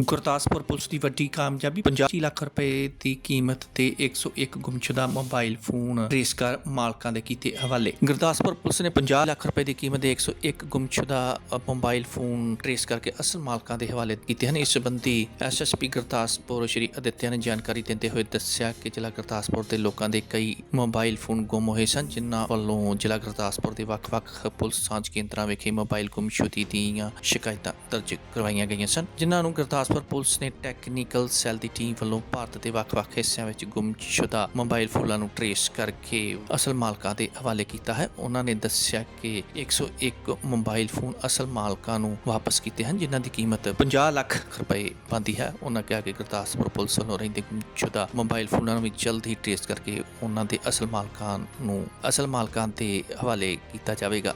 Gurdaspur police ਦੀ ਵੱਡੀ ਕਾਮਯਾਬੀ 50 ਲੱਖ ਰੁਪਏ ਦੀ ਕੀਮਤ ਤੇ 101 ਗੁੰਮਸ਼ੁਦਾ ਮੋਬਾਈਲ ਫੋਨ ਟ੍ਰੇਸ ਮਾਲਕਾਂ ਦੇ ਕੀਤੇ ਹਵਾਲੇ। ਗੁਰਦਾਸਪੁਰ ਪੁਲਿਸ ਨੇ 50 ਲੱਖ ਰੁਪਏ ਦੀ ਕੀਮਤ ਦੇ 101 ਗੁੰਮਸ਼ੁਦਾ ਮੋਬਾਈਲ ਫੋਨ ਟ੍ਰੇਸ ਕਰਕੇ ਅਸਲ ਮਾਲਕਾਂ ਦੇ ਹਵਾਲੇ ਕੀਤੇ ਹਨ। ਇਸ ਸੰਬੰਧੀ ਐਸਐਸਪੀ ਗੁਰਦਾਸਪੁਰ ਸ਼੍ਰੀ ਅਦਿੱਤਿਆ ਨੇ ਜਾਣਕਾਰੀ ਦਿੰਦੇ ਹੋਏ ਦੱਸਿਆ ਕਿ ਜ਼ਿਲ੍ਹਾ ਗੁਰਦਾਸਪੁਰ ਦੇ ਲੋਕਾਂ ਦੇ ਕਈ ਮੋਬਾਈਲ ਫੋਨ ਗੁੰਮ ਹੋਏ ਸਨ, ਜਿਨ੍ਹਾਂ ਵੱਲੋਂ ਜ਼ਿਲ੍ਹਾ ਗੁਰਦਾਸਪੁਰ ਦੇ ਵੱਖ-ਵੱਖ ਪੁਲਿਸ ਸਾਂਝ ਕੇਂਦਰਾਂ ਵਿਖੇ ਮੋਬਾਈਲ ਗੁੰਮਸ਼ੁਦੀ ਦੀਆਂ ਸ਼ਿਕਾਇਤਾਂ ਦਰਜ ਕਰਵਾਈਆਂ ਗਈਆਂ ਸਨ, ਜਿਨ੍ਹਾਂ ਨੂੰ ਗੁਰਦਾਸ ਗੁਰਦਾਸਪੁਰ ਪੁਲਿਸ ਨੇ ਟੈਕਨੀਕਲ ਸੈੱਲ ਦੀ ਟੀਮ ਵੱਲੋਂ ਭਾਰਤ ਦੇ ਵੱਖ-ਵੱਖ ਹਿੱਸਿਆਂ ਵਿੱਚ ਗੁੰਮਸ਼ੁਦਾ ਮੋਬਾਈਲ ਫੋਨਾਂ ਨੂੰ ਟ੍ਰੇਸ ਕਰਕੇ ਅਸਲ ਮਾਲਕਾਂ ਦੇ ਹਵਾਲੇ ਕੀਤਾ ਹੈ। ਉਹਨਾਂ ਨੇ ਦੱਸਿਆ ਕਿ 101 ਮੋਬਾਈਲ ਫੋਨ ਅਸਲ ਮਾਲਕਾਂ ਨੂੰ ਵਾਪਸ ਕੀਤੇ ਹਨ, ਜਿਨ੍ਹਾਂ ਦੀ ਕੀਮਤ 50 ਲੱਖ ਰੁਪਏ ਬਣਦੀ ਹੈ। ਉਹਨਾਂ ਕਿਹਾ ਕਿ ਗੁਰਦਾਸਪੁਰ ਪੁਲਿਸ ਵੱਲੋਂ ਰਹਿੰਦੇ ਗੁੰਮਸ਼ੁਦਾ ਮੋਬਾਈਲ ਫੋਨਾਂ ਨੂੰ ਵੀ ਜਲਦ ਹੀ ਟਰੇਸ ਕਰਕੇ ਉਹਨਾਂ ਦੇ ਅਸਲ ਮਾਲਕਾਂ ਨੂੰ ਅਸਲ ਮਾਲਕਾਂ ਦੇ ਹਵਾਲੇ ਕੀਤਾ ਜਾਵੇਗਾ।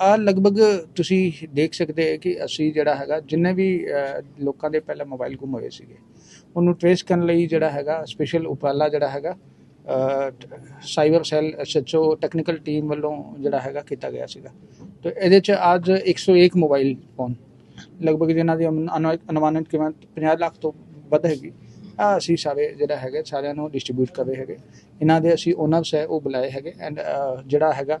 ਆ ਲਗਭਗ ਤੁਸੀਂ ਦੇਖ ਸਕਦੇ ਹੋ ਕਿ ਅਸੀਂ ਜਿਹੜਾ ਹੈਗਾ, ਜਿੰਨੇ ਵੀ ਲੋਕਾਂ ਦੇ ਪਹਿਲਾਂ ਮੋਬਾਈਲ ਗੁੰਮ ਹੋਏ ਸੀਗੇ, ਉਹਨੂੰ ਟ੍ਰੇਸ ਕਰਨ ਲਈ ਜਿਹੜਾ ਹੈਗਾ ਸਪੈਸ਼ਲ ਉਪਰਾਲਾ ਜਿਹੜਾ ਹੈਗਾ cyber cell SHO technical team ਵੱਲੋਂ ਜਿਹੜਾ ਹੈਗਾ ਕੀਤਾ ਗਿਆ ਸੀਗਾ। ਤੇ ਇਹਦੇ ਚ ਅੱਜ 101 ਮੋਬਾਈਲ ਫੋਨ ਲਗਭਗ ਜਿਨ੍ਹਾਂ ਦੀ ਅਨੁ- ਅਨੁ- ਅਨੁਮਾਨਿਤ ਕੀਮਤ 50 ਲੱਖ ਤੋਂ ਵੱਧ ਹੈਗੀ। ਆ ਅਸੀਂ ਸਾਰੇ ਜਿਹੜਾ ਹੈਗਾ, ਸਾਰਿਆਂ ਨੂੰ ਡਿਸਟ੍ਰੀਬਿਊਟ ਕਰ ਰਹੇ ਹੈਗੇ। ਇਹਨਾਂ ਦੇ ਅਸੀਂ ਓਨਰਸ ਹੈ ਉਹ ਬੁਲਾਏ ਹੈਗੇ ਐਂਡ ਜਿਹੜਾ ਹੈਗਾ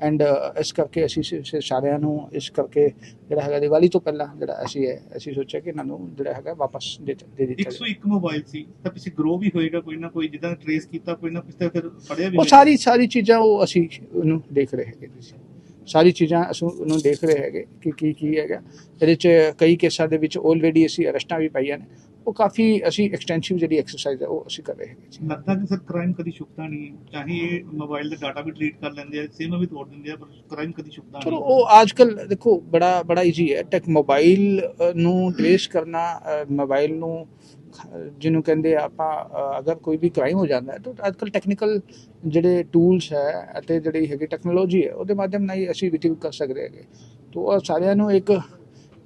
ਐਂਡ ਇਸ ਕਰਕੇ ਅਸੀਂ ਸਾਰਿਆਂ ਨੂੰ ਇਸ ਕਰਕੇ ਜਿਹੜਾ ਹੈਗਾ ਦੀਵਾਲੀ ਤੋਂ ਪਹਿਲਾਂ ਜਿਹੜਾ ਅਸੀਂ ਹੈ ਅਸੀਂ ਸੋਚਿਆ ਕਿ ਇਹਨਾਂ ਨੂੰ ਜਿਹੜਾ ਹੈਗਾ ਵਾਪਸ ਦੇ ਦੇ ਦਿੱਤਾ ਜਾਵੇ। 101 ਮੋਬਾਈਲ ਸੀ ਤਾਂ ਪਿੱਛੇ ਗਰੋ ਵੀ ਹੋਏਗਾ ਕੋਈ ਨਾ ਕੋਈ ਜਿੱਦਾਂ ਟ੍ਰੇਸ ਕੀਤਾ ਕੋਈ ਨਾ ਕਿਸੇ ਤੇ ਫਿਰ ਫੜਿਆ ਵੀ ਉਹ। ਸਾਰੀ ਸਾਰੀ ਚੀਜ਼ਾਂ ਉਹ ਅਸੀਂ ਉਹਨੂੰ ਦੇਖ ਰਹੇ ਹੈਗੇ ਸਾਰੀ ਚੀਜ਼ਾਂ ਅਸੀਂ ਉਹਨੂੰ ਦੇਖ ਰਹੇ ਹੈਗੇ ਕਿ ਕੀ ਕੀ ਹੈਗਾ। ਇਹਦੇ ਚ ਕਈ ਕੇਸਾਂ ਦੇ ਵਿੱਚ ਆਲਰੇਡੀ ਅਸੀਂ ਅਰੈਸਟਾਂ ਵੀ ਪਾਈਆਂ ਨੇ। ਉਹ ਕਾਫੀ ਅਸੀਂ ਐਕਸਟੈਂਸਿਵ ਜਿਹੜੀ ਐਕਸਰਸਾਈਜ਼ ਹੈ ਉਹ ਅਸੀਂ ਕਰ ਰਹੇ ਹੈਗੇ ਜੀ। ਲੱਗਦਾ ਕਿ ਸਰ ਕ੍ਰਾਈਮ ਕਦੀ ਛੁਪਦਾ ਨਹੀਂ ਚਾਹੇ ਇਹ ਮੋਬਾਈਲ ਦਾ ਡਾਟਾ ਵੀ ਡਿਲੀਟ ਕਰ ਲੈਂਦੇ ਆ ਸਿਮ ਵੀ ਤੋੜ ਦਿੰਦੇ ਆ ਪਰ ਕ੍ਰਾਈਮ ਕਦੀ ਛੁਪਦਾ ਚਲੋ ਨਹੀਂ। ਉਹ ਅੱਜਕੱਲ ਦੇਖੋ ਬੜਾ ਬੜਾ ਈਜ਼ੀ ਹੈ। ਟੈਕ ਮੋਬਾਈਲ ਨੂੰ ਟ੍ਰੇਸ ਕਰਨਾ ਮੋਬਾਈਲ ਨੂੰ ਜਿਹਨੂੰ ਕਹਿੰਦੇ ਆਪਾਂ ਅਗਰ ਕੋਈ ਵੀ ਕ੍ਰਾਈਮ ਹੋ ਜਾਂਦਾ ਹੈ ਤਾਂ ਅੱਜਕੱਲ ਟੈਕਨੀਕਲ ਜਿਹੜੇ ਟੂਲਸ ਹੈ ਅਤੇ ਜਿਹੜੀ ਹੈਗੀ ਟੈਕਨੋਲੋਜੀ ਹੈ ਉਹਦੇ ਮਾਧਿਅਮ ਨਾਲ ਹੀ ਅਸੀਂ ਰਿਟਰੀਵ ਕਰ ਸਕਦੇ ਹੈਗੇ। ਤਾਂ ਸਾਰਿਆਂ ਨੂੰ ਇੱਕ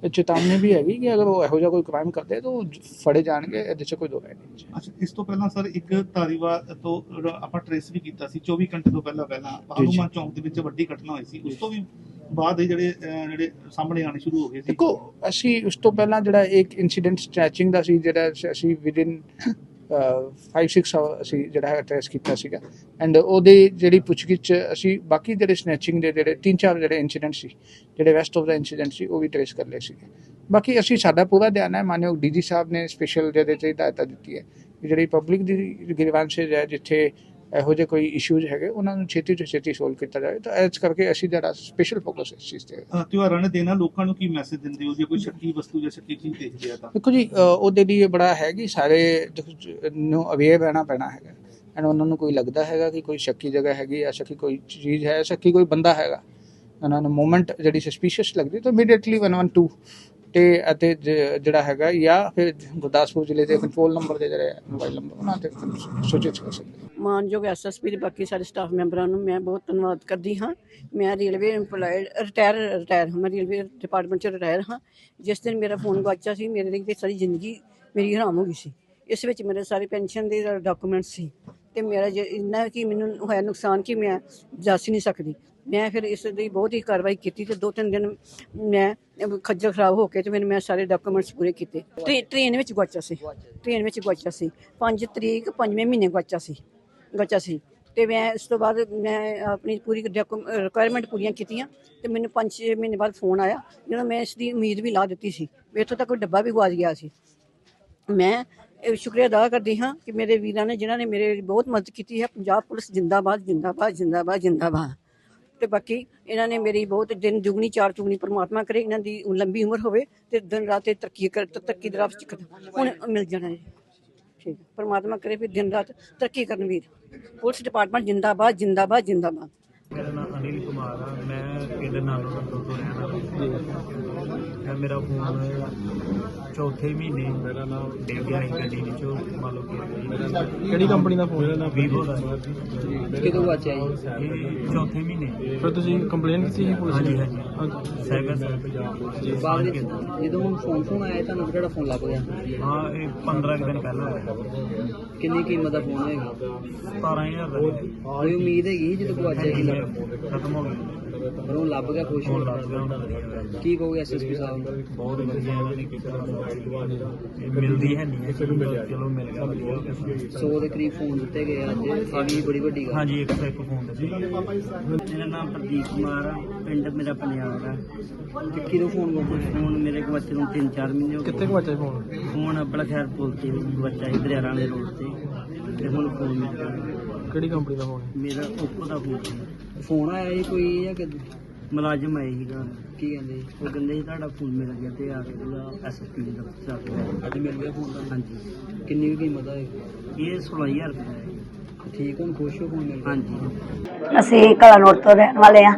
ਚੇਤਾਵਨੀ ਵੀ ਹੈਗੀ ਕਿ ਅਗਰ ਉਹ ਇਹੋ ਜਿਹਾ ਕੋਈ ਕ੍ਰਾਈਮ ਕਰਦੇ ਤਾਂ ਉਹ ਫੜੇ ਜਾਣਗੇ ਇਹਦੇ 'ਚ ਕੋਈ ਦੋ ਰਾਏ ਨਹੀਂ ਅੱਛਾ ਇਸ ਤੋਂ ਪਹਿਲਾਂ ਸਰ ਇੱਕ ਧਾਰੀਵਾਲ ਤੋਂ ਆਪਾਂ ਟ੍ਰੇਸ ਵੀ ਕੀਤਾ ਸੀ 24 ਘੰਟੇ ਤੋਂ ਪਹਿਲਾਂ ਪਹਿਲਾਂ ਹਨੂਮਾਨ ਚੌਂਕ ਦੇ ਵਿੱਚ ਵੱਡੀ ਘਟਨਾ ਹੋਈ ਸੀ ਉਸ ਤੋਂ ਵੀ ਬਾਅਦ ਜਿਹੜੇ ਜਿਹੜੇ ਸਾਹਮਣੇ ਆਣੇ ਸ਼ੁਰੂ ਹੋ ਗਏ ਸੀ। ਦੇਖੋ ਅਸੀਂ ਉਸ ਤੋਂ ਪਹਿਲਾਂ ਜਿਹੜਾ ਇੱਕ ਇਨਸੀਡੈਂਟ ਸਟ੍ਰੈਚਿੰਗ ਦਾ ਸੀ ਜਿਹੜਾ ਅਸੀਂ ਵਿਦਿਨ 5 6 ਅਸੀਂ ਜਿਹੜਾ ਹੈ ਟ੍ਰੇਸ ਕੀਤਾ ਸੀਗਾ। ਐਂਡ ਉਹਦੇ ਜਿਹੜੀ ਪੁੱਛਗਿੱਛ ਅਸੀਂ ਬਾਕੀ ਜਿਹੜੇ ਸਨੈਚਿੰਗ ਦੇ ਜਿਹੜੇ ਤਿੰਨ ਚਾਰ ਜਿਹੜੇ ਇਨਸੀਡੈਂਟ ਸੀ, ਜਿਹੜੇ ਵੈਸਟ ਆਫ ਦਾ ਇਨਸੀਡੈਂਟ ਸੀ, ਉਹ ਵੀ ਟ੍ਰੇਸ ਕਰ ਲਏ ਸੀਗੇ। ਬਾਕੀ ਅਸੀਂ ਸਾਡਾ ਪੂਰਾ ਧਿਆਨ ਹੈ, ਮਾਨਯੋਗ ਡੀਜੀ ਸਾਹਿਬ ਨੇ ਸਪੈਸ਼ਲ ਜਿਹਦੇ ਤੇ ਹਦਾਇਤਾਂ ਦਿੱਤੀ ਹੈ ਕਿ ਜਿਹੜੀ ਪਬਲਿਕ ਦੀ ਗ੍ਰੀਵਾਂਸੇਜ ਹੈ, ਜਿੱਥੇ ਇਹੋ ਜਿਹੇ ਕੋਈ ਇਸ਼ੂਜ਼ ਹੈਗੇ ਉਹਨਾਂ ਨੂੰ ਛੇਤੀ ਤੋਂ ਛੇਤੀ ਸੋਲਵ ਕੀਤਾ ਜਾਵੇ। ਤਾਂ ਇਸ ਕਰਕੇ ਅਸੀਂ ਜਿਹੜਾ ਸਪੈਸ਼ਲ ਫੋਕਸ ਇਸ ਚੀਜ਼ ਤੇ। ਹੈ ਤਿਉਹਾਰਾਂ ਨੇ ਦੇਣਾ ਲੋਕਾਂ ਨੂੰ ਕੀ ਮੈਸੇਜ ਦਿੰਦੇ ਹੋ? ਜੇ ਕੋਈ ਸ਼ੱਕੀ ਵਸਤੂ ਜਾਂ ਸ਼ੱਕੀ ਚੀਜ਼ ਦੇਖਦੇ ਆ ਤਾਂ? ਦੇਖੋ ਜੀ ਉਹਦੇ ਲਈ ਇਹ ਬੜਾ ਹੈ ਕਿ ਸਾਰੇ ਨੂੰ ਅਵੇਅਰ ਰਹਿਣਾ ਪੈਣਾ ਹੈਗਾ। ਐਂਡ ਉਹਨਾਂ ਨੂੰ ਕੋਈ ਲੱਗਦਾ ਹੈਗਾ ਕਿ ਕੋਈ ਸ਼ੱਕੀ ਜਗ੍ਹਾ ਹੈਗੀ ਜਾਂ ਸ਼ੱਕੀ ਕੋਈ ਚੀਜ਼ ਹੈ ਸ਼ੱਕੀ ਕੋਈ ਬੰਦਾ ਹੈਗਾ। ਉਹਨਾਂ ਨੂੰ ਮੂਮੈਂਟ ਜਿਹੜੀ ਸਸਪੀਸ਼ੀਅਸ ਲੱਗਦੀ ਤਾਂ ਇਮੀਡੀਏਟਲੀ 112 ਤੇ ਅਤੇ ਜਿਹੜਾ ਹੈਗਾ ਜਾਂ ਫਿਰ ਗੁਰਦਾਸਪੁਰ ਜ਼ਿਲ੍ਹੇ ਦੇ ਕੰਟਰੋਲ ਨੰਬਰ ਦੇ ਜਿਹੜੇ ਮੋਬਾਈਲ ਨੰਬਰ ਉਹਨਾਂ ਤੇ ਸੂਚਿਤ ਕਰ ਸਕਦੇ ਮਾਨਯੋਗ ਐਸਐਸਪੀ ਦੇ ਬਾਕੀ ਸਾਰੇ ਸਟਾਫ ਮੈਂਬਰਾਂ ਨੂੰ ਮੈਂ ਬਹੁਤ ਧੰਨਵਾਦ ਕਰਦੀ ਹਾਂ। ਮੈਂ ਰੇਲਵੇ EMPLOYED ਰਿਟਾਇਰ ਰਿਟਾਇਰ ਹਾਂ। ਮੈਂ ਰੇਲਵੇ ਡਿਪਾਰਟਮੈਂਟ ਚ ਰਿਟਾਇਰ ਹਾਂ। ਜਿਸ ਦਿਨ ਮੇਰਾ ਫੋਨ ਗਵਾਚਿਆ ਸੀ, ਮੇਰੇ ਲਈ ਤੇ ਸਾਰੀ ਜ਼ਿੰਦਗੀ ਮੇਰੀ ਹਰਾਮ ਹੋ ਗਈ ਸੀ। ਇਸ ਵਿੱਚ ਮੇਰੇ ਸਾਰੇ ਪੈਨਸ਼ਨ ਦੇ ਡਾਕੂਮੈਂਟ ਸੀ ਤੇ ਮੇਰਾ ਜੇ, ਇੰਨਾ ਕਿ ਮੈਨੂੰ ਹੋਇਆ ਨੁਕਸਾਨ ਕਿ ਮੈਂ ਜਾ ਨਹੀਂ ਸਕਦੀ। ਮੈਂ ਫਿਰ ਇਸ ਦੀ ਬਹੁਤ ਹੀ ਕਾਰਵਾਈ ਕੀਤੀ ਤੇ ਦੋ ਤਿੰਨ ਦਿਨ ਮੈਂ ਖੱਜਲ ਖਰਾਬ ਹੋ ਕੇ ਤੇ ਮੈਨੂੰ ਮੈਂ ਸਾਰੇ ਡਾਕੂਮੈਂਟਸ ਪੂਰੇ ਕੀਤੇ। ਟ੍ਰੇ- ਟ੍ਰੇਨ ਵਿੱਚ ਗਵਾਚਿਆ ਸੀ? ਟ੍ਰੇਨ ਵਿੱਚ ਗਵਾਚਿਆ ਸੀ। 5 ਤਰੀਕ 5ਵੇਂ ਮਹੀਨੇ ਗਵਾਚਿਆ ਸੀ। ਗਵਾਚਿਆ ਸੀ। ਤੇ ਮੈਂ ਇਸ ਤੋਂ ਬਾਅਦ ਮੈਂ ਆਪਣੀ ਪੂਰੀ ਰਿਕੁਆਇਰਮੈਂਟ ਪੂਰੀਆਂ ਕੀਤੀਆਂ ਤੇ ਮੈਨੂੰ 5-6 ਮਹੀਨੇ ਬਾਅਦ ਫੋਨ ਆਇਆ ਜਦੋਂ ਮੈਂ ਇਸ ਦੀ ਉਮੀਦ ਵੀ ਲਾ ਦਿੱਤੀ ਸੀ ਇੱਥੋਂ ਤੱਕ ਕੋਈ ਡੱਬਾ ਵੀ ਗਵਾਚ ਗਿਆ ਸੀ। ਮੈਂ ਇਹ ਸ਼ੁਕਰੀਆ ਅਦਾ ਕਰਦੀ ਹਾਂ ਕਿ ਮੇਰੇ ਵੀਰਾਂ ਨੇ ਜਿਨ੍ਹਾਂ ਨੇ ਮੇਰੇ ਬਹੁਤ ਮਦਦ ਕੀਤੀ ਹੈ ਪੰਜਾਬ ਪੁਲਿਸ ਜਿੰਦਾਬਾਦ ਜਿੰਦਾਬਾਦ ਜਿੰਦਾਬਾਦ ਜਿੰਦਾਬਾਦ। ਤੇ ਬਾਕੀ ਇਹਨਾਂ ਨੇ ਮੇਰੀ ਬਹੁਤ ਦਿਨ ਦੁਗਣੀ, ਚਾਰ ਚੁਗਣੀ ਪਰਮਾਤਮਾ ਕਰੇ, ਇਹਨਾਂ ਦੀ ਲੰਬੀ ਉਮਰ ਹੋਵੇ ਤੇ ਦਿਨ ਰਾਤ ਇਹ ਤਰੱਕੀ ਕਰ ਤਰੱਕੀ ਦੇ 'ਚ ਹੁਣ, ਮਿਲ ਜਾਣਾ ਜੀ। ਠੀਕ ਹੈ। ਪਰਮਾਤਮਾ ਕਰੇ ਵੀ ਦਿਨ ਰਾਤ ਤਰੱਕੀ ਕਰਨ ਵੀਰ। ਪੁਲਿਸ ਡਿਪਾਰਟਮੈਂਟ ਜਿੰਦਾਬਾਦ ਜਿੰਦਾਬਾਦ ਜਿੰਦਾਬਾਦ। ਮੇਰਾ ਨਾਮ ਅਨਿਲ ਕੁਮਾਰ ਆ। ਮੈਂ ਪਿੰਡ ਨਾਨੋ ਨੰਦੋ ਤੋਂ ਰਹਿਣ ਵਾਲਾ। ਮੇਰਾ ਫੋਨ ਚੌਥੇ ਮਹੀਨੇ ਮੇਰਾ ਨਾਮ ਡਿੱਗ ਗਿਆ ਸੀ ਗੱਡੀ ਵਿੱਚੋਂ ਮੰਨ ਲਓ ਕਿ ਕਿਹੜੀ ਕੰਪਨੀ ਦਾ ਫੋਨ ਮੇਰਾ ਨਾਮ ਵੀਵੋ ਦਾ। ਕਿਦੋਂ ਵਾਚਿਆ ਜੀ? ਇਹ ਚੌਥੇ ਮਹੀਨੇ। ਫਿਰ ਤੁਸੀਂ ਕੰਪਲੇਨ ਕੀਤੀ ਸੀ ਪੁਲਿਸ ਹਾਂਜੀ ਹਾਂਜੀ। ਸਾਈਬਰ ਸੈੱਲ ਬਾਅਦ ਵਿੱਚ ਜਦੋਂ ਹੁਣ ਫੋਨ ਫੋਨ ਆਇਆ ਤੁਹਾਨੂੰ ਕਿਹੜਾ ਫੋਨ ਲੱਭ ਗਿਆ? ਹਾਂ ਇਹ 15 ਕੁ ਦਿਨ ਪਹਿਲਾਂ ਹੋਇਆ। ਕਿੰਨੀ ਕੀਮਤ ਦਾ ਫੋਨ ਹੋਏਗਾ 17000 ਦਾ। ਸੀ। ਕੋਈ ਉਮੀਦ ਹੈਗੀ ਜਦੋਂ ਗਵਾਚਿਆ ਕੀ ਲੱਭ ਖਤਮ ਹੋ ਗਿਆ ਪਰ ਉਹ ਲੱਭ ਗਿਆ ਖੁਸ਼ ਹੋ ਕੀ ਕਹੋਗੇ ਐਸਐਸਪੀ ਸਾਹਿਬ ਬਹੁਤ ਵਧੀਆ ਇਹਨਾਂ ਨੇ ਕੀਤਾ। ਇਹ ਮਿਲਦੀ ਹੈ ਨਹੀਂ ਚਲੋ ਮਿਲ ਗਿਆ। ਵਧੀਆ ਹੋ ਗਿਆ ਸਾਨੂੰ। 100 ਦੇ ਕਰੀਬ ਫੋਨ ਦਿੱਤੇ ਗਏ ਅੱਜ ਇਹ ਵੀ ਬੜੀ ਵੱਡੀ ਗੱਲ। ਹਾਂਜੀ ਇੱਕ ਤੋਂ ਇੱਕ ਫੋਨ ਦੇ ਮੇਰਾ ਨਾਮ ਪ੍ਰਦੀਪ ਕੁਮਾਰ ਆ ਪਿੰਡ ਮੇਰਾ ਪੰਜਾਬ ਦਾ ਤੇ ਕਿਹਦੋਂ ਫੋਨ ਗਵਾਚਿਆ ਫੋਨ ਮੇਰੇ ਕੋਲ ਬੱਚੇ ਨੂੰ 3-4 ਮਹੀਨੇ ਹੋ ਕਿੱਥੇ ਗਏ ਗਵਾਚਿਆ ਫੋਨ? ਫੋਨ ਬੜਾ ਖੈਰ ਪੁੱਲ ਤੇ ਬੱਚਾ ਹੀ ਦਰਿਆਰਾਂ ਦੇ ਰੋਡ ਤੇ। ਤੇ ਹੁਣ ਫੋਨ ਮਿਲ ਗਿਆ। ਕਿਹੜੀ ਕੰਪਨੀ ਦਾ ਫੋਨ ਮੇਰਾ ਓਪੋ ਦਾ ਫੋਨ ਫੋਨ ਆਇਆ ਜੀ ਕੋਈ ਜਾਂ ਕਿ ਮੁਲਾਜ਼ਮ ਆਏ ਸੀਗਾ। ਕੀ ਕਹਿੰਦੇ? ਉਹ ਕਹਿੰਦੇ ਸੀ ਤੁਹਾਡਾ ਫੋਨ ਮਿਲ ਗਿਆ ਤੇ ਆ ਕੇ ਉਹਦਾ ਐਸਐਸਪੀ ਦਾ ਦਫ਼ਤਰ ਆ ਕੇ ਅੱਜ ਮਿਲ ਗਿਆ ਫੋਨ ਦਾ ਹਾਂਜੀ। ਕਿੰਨੀ ਕੁ ਕੀਮਤ ਹੋਏਗੀ ਇਹ? 16000 ਰੁਪਏ ਦਾ ਹੈ। ਠੀਕ ਹੁਣ ਖੁਸ਼ ਹੋ ਫੋਨ ਮਿਲ ਗਿਆ? ਹਾਂਜੀ। ਅਸੀਂ ਕਲਾਨੌਰ ਤੋਂ ਰਹਿਣ ਵਾਲੇ ਆ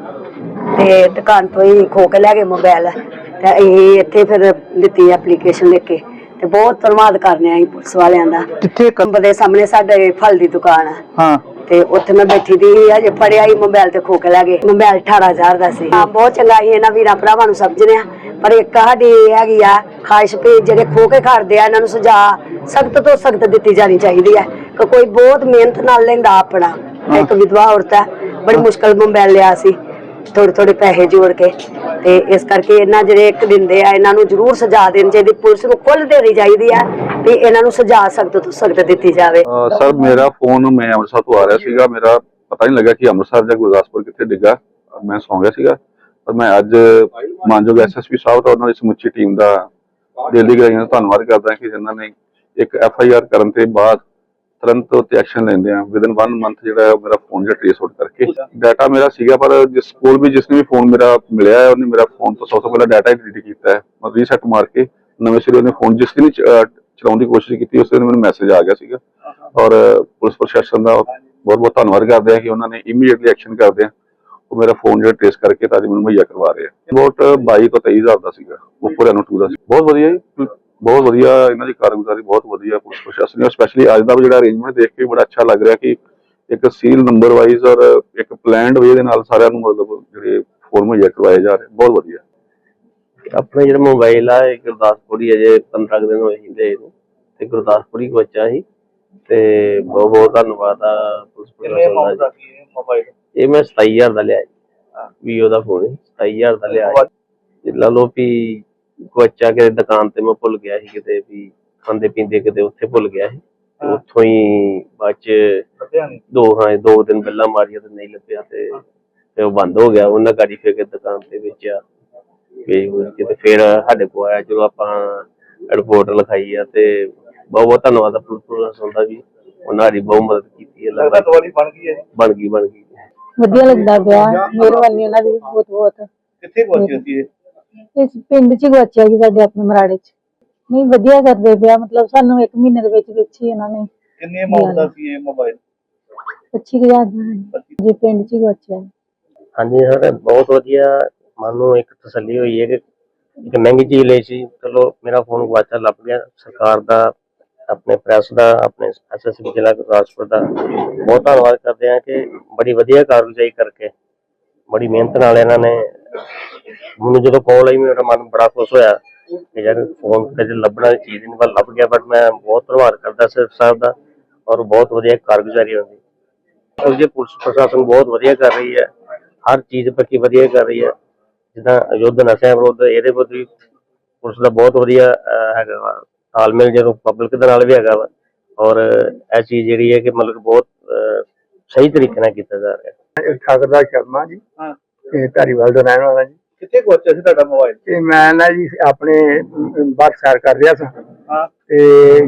ਤੇ ਦੁਕਾਨ ਤੋਂ ਹੀ ਖੋ ਕੇ ਲੈ ਗਏ ਮੋਬਾਈਲ ਤੇ ਅਸੀਂ ਇੱਥੇ ਫਿਰ ਦਿੱਤੀ ਐਪਲੀਕੇਸ਼ਨ ਲਿਖ ਕੇ ਤੇ ਬਹੁਤ ਧੰਨਵਾਦ ਕਰਨੇ ਆ ਪੁਲਿਸ ਵਾਲਿਆਂ ਦਾ। ਕਿੱਥੇ ਕੰਬ ਦੇ ਸਾਹਮਣੇ ਸਾਡੇ ਫਲ ਦੀ ਦੁਕਾਨ ਆ। ਹਾਂ। ਤੇ ਉੱਥੇ ਮੈਂ ਬੈਠੀ ਦੀ ਅਜੇ ਫੜਿਆ ਹੀ ਮੋਬਾਈਲ ਤੇ ਖੋ ਕੇ ਲੈ ਗਏ ਮੋਬਾਈਲ 18000 ਦਾ ਸੀ। ਹਾਂ ਬਹੁਤ ਚੰਗਾ ਸੀ ਇਹਨਾਂ ਵੀਰਾਂ ਭਰਾਵਾਂ ਨੂੰ ਸਮਝਦੇ ਆ ਪਰ ਇੱਕ ਸਾਡੀ ਹੈਗੀ ਆ ਖਾਹਿਸ਼ ਵੀ ਜਿਹੜੇ ਖੋ ਕੇ ਖੜਦੇ ਆ ਇਹਨਾਂ ਨੂੰ ਸਜ਼ਾ ਸਖਤ ਤੋਂ ਸਖਤ ਦਿੱਤੀ ਜਾਣੀ ਚਾਹੀਦੀ ਹੈ ਕਿ ਕੋਈ ਬਹੁਤ ਮਿਹਨਤ ਨਾਲ ਲੈਂਦਾ ਆਪਣਾ ਇੱਕ ਵਿਧਵਾ ਔਰਤ ਹੈ ਬੜੀ ਮੁਸ਼ਕਲ ਮੋਬਾਈਲ ਲਿਆ ਸੀ। ਥੋੜੇ ਥੋੜੇ ਪੈਸੇ ਜੋੜ ਕੇ ਤੇ ਇਸ ਕਰਕੇ ਇਹਨਾਂ ਜਿਹੜੇ ਇੱਕ ਦਿੰਦੇ ਆ, ਇਹਨਾਂ ਨੂੰ ਜ਼ਰੂਰ ਸਜ਼ਾ ਦੇਣੀ ਚਾਹੀਦੀ, ਪੁਲਿਸ ਨੂੰ ਖੁੱਲ੍ਹ ਦੇਣੀ ਚਾਹੀਦੀ ਆ ਵੀ ਇਹਨਾਂ ਨੂੰ ਸਜ਼ਾ ਸਖਤ ਤੋਂ ਸਖਤ ਦਿੱਤੀ ਜਾਵੇ। ਸਰ, ਮੇਰਾ ਫੋਨ ਮੈਂ ਅੰਮ੍ਰਿਤਸਰ ਤੋਂ ਆ ਰਿਹਾ ਸੀਗਾ, ਮੇਰਾ ਪਤਾ ਨਹੀਂ ਲੱਗਾ ਕਿ ਅੰਮ੍ਰਿਤਸਰ ਜਾਂ ਗੁਰਦਾਸਪੁਰ ਕਿੱਥੇ ਡਿੱਗਾ, ਮੈਂ ਸੌਂ ਗਿਆ ਸੀਗਾ। ਪਰ ਮੈਂ ਅੱਜ ਮਾਨਯੋਗ ਐਸਐਸਪੀ ਸਾਹਿਬ ਤੇ ਉਹਨਾਂ ਦੀ ਸਮੁੱਚੀ ਟੀਮ ਦਾ ਦਿਲ ਦੀ ਗਹਿਰਾਈਆਂ ਧੰਨਵਾਦ ਕਰਦਾ ਕਿ ਜਿਨ੍ਹਾਂ ਨੇ ਇੱਕ ਐਫ ਆਈ ਆਰ ਕਰਨ ਤੇ ਬਾਅਦ ਤੁਰੰਤ ਉੱਤੇ ਐਕਸ਼ਨ ਲੈਂਦੇ ਆ। ਵਿਦਨ 1 ਮੰਥ ਜਿਹੜਾ ਹੈ ਉਹ ਮੇਰਾ ਫੋਨ ਜਿਹੜਾ ਟ੍ਰੇਸ ਆਊਟ ਕਰਕੇ ਡਾਟਾ ਮੇਰਾ ਸੀਗਾ ਪਰ ਜਿਸ ਕੋਲ ਵੀ ਜਿਸਨੇ ਵੀ ਫੋਨ ਮੇਰਾ ਮਿਲਿਆ ਹੈ ਉਹਨੇ ਮੇਰਾ ਫੋਨ ਤੋਂ ਸਭ ਤੋਂ ਪਹਿਲਾਂ ਡਾਟਾ ਡਿਲੀਟ ਕੀਤਾ ਹੈ। ਮੈਂ ਰੀਸੈਟ ਮਾਰ ਕੇ ਨਵੇਂ ਸਿਰੇ ਉਹਨੇ ਫੋਨ ਜਿਸ ਦਿਨ ਚਲਾਉਣ ਦੀ ਕੋਸ਼ਿਸ਼ ਕੀਤੀ ਉਸ ਦਿਨ ਮੈਨੂੰ ਮੈਸੇਜ ਆ ਗਿਆ ਸੀਗਾ। ਔਰ ਪੁਲਿਸ ਪ੍ਰਸ਼ਾਸਨ ਦਾ ਬਹੁਤ ਬਹੁਤ ਧੰਨਵਾਦ ਕਰਦੇ ਆ ਕਿ ਉਹਨਾਂ ਨੇ ਇਮੀਡੀਏਟਲੀ ਐਕਸ਼ਨ ਕਰਦੇ ਆ। ਉਹ ਮੇਰਾ ਫੋਨ ਜਿਹੜਾ ਟ੍ਰੇਸ ਕਰਕੇ ਤਾਂ ਅੱਜ ਮੈਨੂੰ ਮੁਹੱਈਆ ਕਰਵਾ ਰਹੇ ਆ। ਬਹੁਤ 22 ਤੋਂ 23000 ਦਾ ਸੀਗਾ। ਉੱਪਰ ਇਹਨੂੰ 2 ਦਾ ਸੀ। ਬਹੁਤ ਵਧੀਆ ਜੀ। ਬਹੁਤ ਵਧੀਆ ਇਹਨਾਂ ਦੀ ਕਾਰਗੁਜ਼ਾਰੀ ਬਹੁਤ ਵਧੀਆ ਪੁਲਿਸ ਪ੍ਰਸ਼ਾਸਨ ਦੀ ਸਪੈਸ਼ਲੀ ਅੱਜ ਦਾ ਜਿਹੜਾ ਅਰੇਂਜਮੈਂਟ ਦੇਖ ਕੇ ਬੜਾ ਅੱਛਾ ਲੱਗ ਰਿਹਾ ਕਿ ਇੱਕ ਸੀਰੀਅਲ ਨੰਬਰ ਵਾਈਜ਼ ਔਰ ਇੱਕ ਪਲਾਨਡ ਵੇ ਦੇ ਨਾਲ ਸਾਰਿਆਂ ਨੂੰ ਮਤਲਬ ਜਿਹੜੇ ਫੋਨ ਮੁਹੱਈਆ ਕਰਵਾਏ ਜਾ ਰਹੇ ਬਹੁਤ ਵਧੀਆ। ਆਪਣੇ ਜਿਹੜਾ ਮੋਬਾਈਲ ਆ ਇਹ ਗੁਰਦਾਸਪੁਰ ਹੀ ਅਜੇ 15 ਕੁ ਦਿਨ ਹੋਏ ਸੀ ਦੇ ਨੂੰ। ਤੇ ਗੁਰਦਾਸਪੁਰ ਹੀ ਬੱਚਾ ਸੀ। ਤੇ ਬਹੁਤ ਬਹੁਤ ਧੰਨਵਾਦ ਆ ਪੁਲਿਸ ਪ੍ਰਸ਼ਾਸਨ ਦਾ ਜੀ। ਇਹ ਮੈਂ 27000 ਦਾ ਲਿਆ ਵੀਓ ਦਾ ਫੋਨ ਸੀ 27000 ਦਾ ਲਿਆ ਜੀ। ਤੇ ਲਾ ਲਓ ਵੀ ਬੱਚਾ ਕੇ ਦੁਕਾਨ ਤੇ ਮੈਂ ਭੁੱਲ ਗਿਆ ਸੀ ਕਿਤੇ ਵੀ ਖਾਂਦੇ ਪੀਂਦੇ ਕਿਤੇ ਉੱਥੇ ਭੁੱਲ ਗਿਆ ਸੀ। ਤੇ ਉੱਥੋਂ ਹੀ ਬਾਅਦ ਚ ਦੋ ਹਾਂ ਦੋ ਦਿਨ ਪਹਿਲਾਂ ਮਾਰੀਆਂ ਤੇ ਨਹੀਂ ਲੱਭਿਆ ਤੇ ਤੇ ਉਹ ਬੰਦ ਹੋ ਗਿਆ। ਉਹਨਾਂ ਗਾੜੀ ਫੇਰ ਕੇ ਦੁਕਾਨ ਤੇ ਵੇਚਿਆ। ਵੇਚ ਵੂਚ ਕੇ ਤੇ ਫਿਰ ਸਾਡੇ ਕੋਲ ਆਇਆ। ਚਲੋ ਆਪਾਂ ਰਿਪੋਰਟ ਲਿਖਾਈ ਆ ਤੇ ਬਹੁਤ ਬਹੁਤ ਧੰਨਵਾਦ ਆ ਪੁਲਿਸ ਪ੍ਰਸ਼ਾਸਨ ਦਾ ਵੀ ਉਹਨਾਂ ਦੀ ਬਹੁਤ ਮਦਦ ਕੀਤੀ ਹੈ। ਲੱਗਦਾ ਦਵਾਈ ਬਣ ਗਈ ਹੈ ਬਣ ਗਈ ਬਣ ਗਈ। ਵਧੀਆ ਲੱਗਦਾ ਪਿਆ। ਮਿਹਰਬਾਨੀ ਉਹਨਾਂ ਦੀ ਬਹੁਤ ਬਹੁਤ। ਕਿੱਥੇ ਗਵਾਚੀ ਸੀ ਇਹ? ਇਸ ਪਿੰਡ ਚ ਹੀ ਗਵਾਚਿਆ ਜੀ ਸਾਡੇ ਆਪਣੇ ਮਰਾੜੇ ਚ। ਨਹੀਂ ਵਧੀਆ ਕਰਦੇ ਪਿਆ ਮਤਲਬ ਸਾਨੂੰ ਇੱਕ ਮਹੀਨੇ ਦੇ ਵਿੱਚ ਵਿੱਚ ਹੀ ਉਹਨਾਂ ਨੇ ਕਿੰਨੇ ਅਮਾਉਂਟ ਦਾ ਸੀ ਇਹ ਮੋਬਾਈਲ 25000 ਦਾ ਜੀ ਪਿੰਡ ਚ ਹੀ ਗਵਾਚਿਆ ਹਾਂਜੀ ਸਰ ਬਹੁਤ ਵਧੀਆ। ਮਨ ਨੂੰ ਇੱਕ ਤਸੱਲੀ ਹੋਈ ਹੈ ਕਿ ਇੱਕ ਮਹਿੰਗੀ ਚੀਜ਼ ਲਈ ਸੀ। ਚਲੋ ਮੇਰਾ ਫੋਨ ਗਵਾਚਾ ਲੱਭ ਗਿਆ। ਸਰਕਾਰ ਦਾ ਆਪਣੇ ਪ੍ਰੈਸ ਦਾ ਆਪਣੇ ਐਸਐਸਪੀ ਜ਼ਿਲ੍ਹਾ ਗੁਰਦਾਸਪੁਰ ਦਾ। ਬਹੁਤ ਧੰਨਵਾਦ ਕਰਦੇ ਹਾਂ ਕਿ ਬੜੀ ਵਧੀਆ ਕਾਰਗੁਜ਼ਾਰੀ ਕਰਕੇ ਬੜੀ ਮਿਹਨਤ ਨਾਲ ਇਹਨਾਂ ਨੇ ਮੈਨੂੰ ਜਦੋਂ ਕਾਲ ਆਈ ਮੇਰਾ ਮਨ ਬੜਾ ਖੁਸ਼ ਹੋਇਆ ਕਿ ਯਾਰ ਫੋਨ ਕਦੇ ਲੱਭਣਾ ਦੀ ਚੀਜ਼ ਨਹੀਂ ਪਰ ਲੱਭ ਗਿਆ ਬਟ ਮੈਂ ਬਹੁਤ ਧੰਨਵਾਦ ਕਰਦਾ ਸਰ ਸਾਹਿਬ ਦਾ ਔਰ ਬਹੁਤ ਵਧੀਆ ਕਾਰਗੁਜ਼ਾਰੀ ਹੁੰਦੀ। ਔਰ ਜੇ ਪੁਲਿਸ ਪ੍ਰਸ਼ਾਸਨ ਬਹੁਤ ਵਧੀਆ ਕਰ ਰਹੀ ਹੈ ਹਰ ਚੀਜ਼ ਪੱਕੀ ਵਧੀਆ ਕਰ ਰਹੀ ਹੈ। ਜਿੱਦਾਂ ਯੁੱਧ ਨਸ਼ਿਆਂ ਵਿਰੁੱਧ ਇਹਦੇ ਵਿਰੁੱਧ ਵੀ ਪੁਲਿਸ ਦਾ ਬਹੁਤ ਵਧੀਆ ਹੈਗਾ ਤਾਲਮੇਲ ਜਦੋਂ ਪਬਲਿਕ ਦੇ ਨਾਲ ਵੀ ਹੈਗਾ ਵਾ ਔਰ ਇਹ ਚੀਜ਼ ਜਿਹੜੀ ਹੈ ਕਿ ਮਤਲਬ ਬਹੁਤ ਸਹੀ ਤਰੀਕੇ ਨਾਲ ਕੀਤਾ ਜਾ ਰਿਹਾ। ਠਾਕਰ ਦਾ ਸ਼ਰਮਾ ਜੀ। ਹਾਂ। ਤੇ ਧਾਰੀਵਾਲ ਦਾ ਰਹਿਣ ਵਾਲਾ ਜੀ। ਕਿੱਥੇ ਗਵਾਚਿਆ ਸੀ ਤੁਹਾਡਾ ਮੋਬਾਈਲ ਤੇ ਮੈਂ ਨਾ ਜੀ ਆਪਣੇ ਬਾਹਰ ਸੈਰ ਕਰ ਰਿਹਾ ਸਾਂ। ਹਾਂ। ਤੇ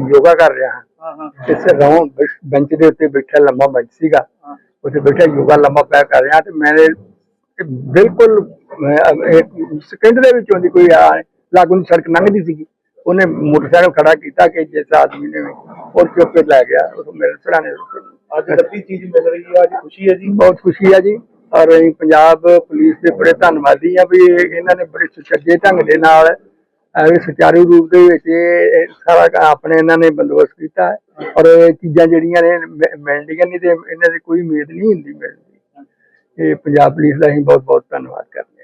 ਯੋਗਾ ਕਰ ਰਿਹਾ ਹਾਂ। ਹਾਂ ਹਾਂ ਤੇ ਸਰੋਂ ਬੈਂਚ ਦੇ ਉੱਤੇ ਬੈਠਾ ਲੰਮਾ ਬੈਂਚ ਸੀਗਾ। ਉੱਥੇ ਬੈਠਾ ਯੋਗਾ ਲੰਮਾ ਪਿਆ ਕਰ ਰਿਹਾ ਤੇ ਮੈਨੇ ਬਿਲਕੁਲ ਇੱਕ ਸਕਿੰਟ ਦੇ ਵਿੱਚ ਉਹਦੀ ਕੋਈ ਆ- ਲਾਗੂ ਦੀ ਸੜਕ ਲੰਘਦੀ ਸੀਗੀ। ਉਹਨੇ ਮੋਟਰਸਾਈਕਲ ਖੜਾ ਕੀਤਾ ਕਿ ਜਿਸ ਆਦਮੀ ਨੇ ਉਹ ਚੁੱਕ ਕੇ ਲੈ ਗਿਆ ਉਹ ਮੇਰੇ ਸਰਾਣੇ ਅੱਜ ਲੱਭੀ ਚੀਜ਼ ਮਿਲ ਰਹੀ ਹੈ ਅੱਜ ਖੁਸ਼ੀ ਹੈ ਜੀ। ਬਹੁਤ ਖੁਸ਼ੀ ਹੈ ਜੀ। ਔਰ ਅਸੀਂ ਪੰਜਾਬ ਪੁਲਿਸ ਦੇ ਬੜੇ ਧੰਨਵਾਦੀ ਆ ਵੀ ਇਹਨਾਂ ਨੇ ਬੜੇ ਸੁਚੱਜੇ ਢੰਗ ਦੇ ਨਾਲ ਐਵੇਂ ਸੁਚਾਰੂ ਰੂਪ ਦੇ ਵਿੱਚ ਇਹ ਸਾਰਾ ਆਪਣੇ ਇਹਨਾਂ ਨੇ ਬੰਦੋਬਸਤ ਕੀਤਾ ਹੈ। ਔਰ ਇਹ ਚੀਜ਼ਾਂ ਜਿਹੜੀਆਂ ਨੇ, ਮਿ- ਮਿਲਦੀਆਂ ਨਹੀਂ ਤੇ ਇਹਨਾਂ ਦੀ ਕੋਈ ਉਮੀਦ ਨਹੀਂ ਹੁੰਦੀ ਮਿਲਦੀ ਇਹ ਪੰਜਾਬ ਪੁਲਿਸ ਦਾ ਅਸੀਂ ਬਹੁਤ ਬਹੁਤ ਧੰਨਵਾਦ ਕਰਦੇ ਹਾਂ।